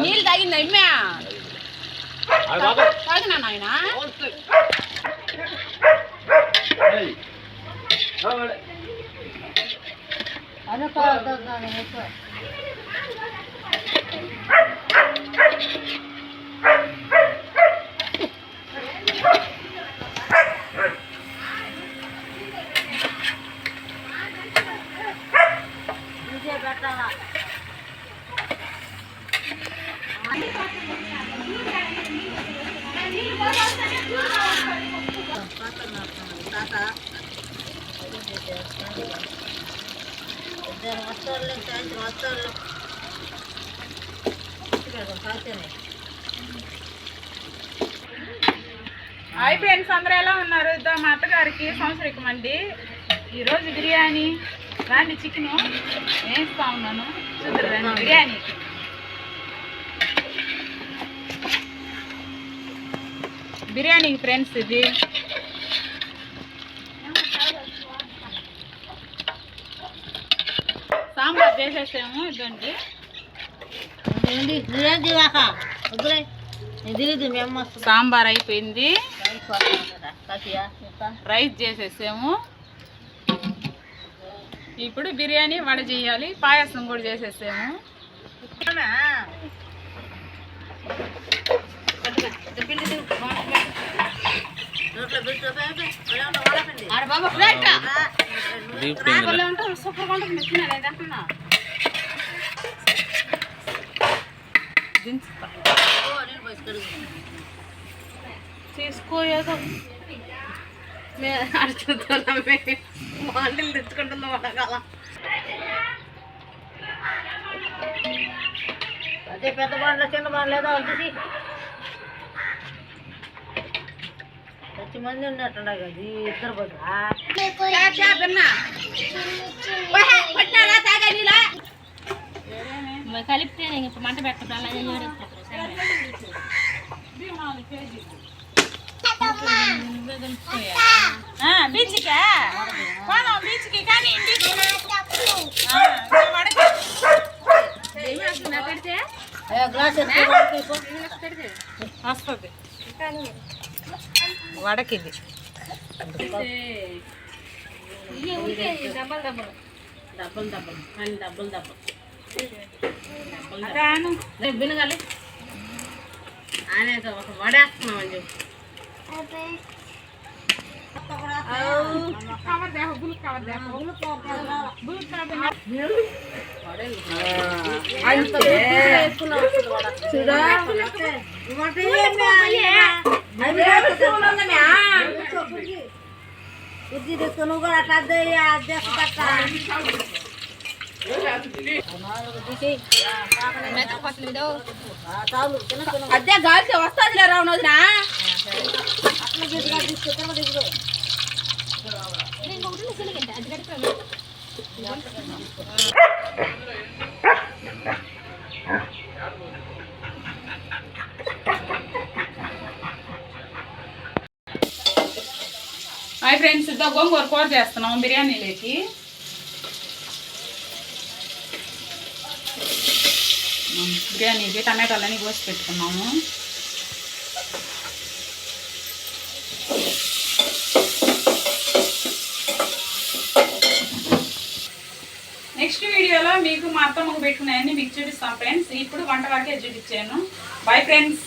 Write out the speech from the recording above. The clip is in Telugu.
నీళ్ళు తాగిందా ఇమ్మే అది బాగా తాగినా నాయన ఏయ్. రావాలి. హాయ్ ఫ్రెండ్స్ అందరూ ఎలా ఉన్నారు ఇద్దా మా అత్తగారికి సంవత్సరం అండి ఈరోజు బిర్యానీ రాండి చికెను వేస్తా ఉన్నాను చూద్దరు బిర్యానీ బిర్యానీ ఫ్రెండ్స్ ఇది. సాంబార్ చేసేసాము ఇదండి సాంబార్ అయిపోయింది. రైస్ చేసేసాము. ఇప్పుడు బిర్యానీ వడ చేయాలి పాయసం కూడా చేసేసాము. తీసుకో బాబా ఫ్లైట్ సూపర్ మాండలు అదే పెద్ద బాండ్ల చిన్న బండ్లు ఏదో వచ్చేసి పచ్చి మంది ఉన్నట్టున్నారు కదా ఈ ఇద్దరు బదులా కలిపితే ఇప్పుడు మంట పెట్టడం అలాగే బీచ్కా పోదాం బీచ్కి కానీ ఇంటికి ఆ, వడకి. గ్లాస్ వస్తుంది వడకి ఇది డబ్బులు డబ్బులు డబ్బులు డబ్బులు కానీ డబ్బులు డబ్బులు రేపు వినగాలి ఆయన ఒక వడేస్తున్నామని చెప్పి కవర్ దేహ బుద్ధి నువ్వు కూడా అట్లా అదే గాలితే వస్తుంది రావు వదినా హాయ్ ఫ్రెండ్స్ ఇద్దా గోంగూర కూర చేస్తున్నాం బిర్యానీలోకి బిర్యానీకి టమాటాలన్నీ కోసి పెట్టుకున్నాము. నెక్స్ట్ వీడియోలో మీకు మా అత్తమ్మకు పెట్టుకున్నాయని మీకు చూపిస్తాం ఫ్రెండ్స్. ఇప్పుడు వంట వరకే చూపించాను. Bye friends